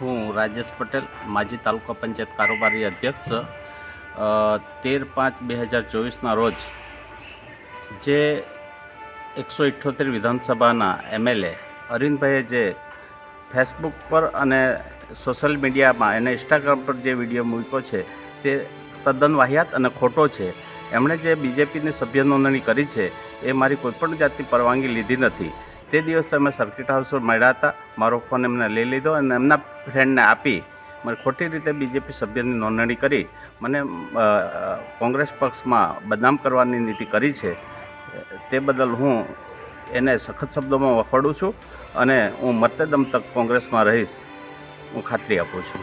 રાજેશ પટેલ, માજી તાલુકા પંચાયત કારોબારી અધ્યક્ષ તેર પાંચ બે હજાર ચોવીસના રોજ જે એકસો ઇઠ્ઠોતેર વિધાનસભાના એમએલએ અરવિંદભાઈએ જે ફેસબુક પર અને સોશિયલ મીડિયામાં અને ઇન્સ્ટાગ્રામ પર જે વીડિયો મૂક્યો છે, તે તદ્દન વાહિયાત અને ખોટો છે. એમણે જે બીજેપીની સભ્ય નોંધણી કરી છે, એ મારી કોઈપણ જાતની પરવાનગી લીધી નથી. તે દિવસે અમે સર્કિટ હાઉસ મળ્યા હતા. મારો ફોન એમને લઈ લીધો અને એમના ફ્રેન્ડને આપી. મને ખોટી રીતે બીજેપી સભ્યની નોંધણી કરી. મને કોંગ્રેસ પક્ષમાં બદનામ કરવાની નીતિ કરી છે. તે બદલ હું એને સખત શબ્દોમાં વખોડું છું અને હું મતદમ તક કોંગ્રેસમાં રહીશ. હું ખાતરી આપું છું.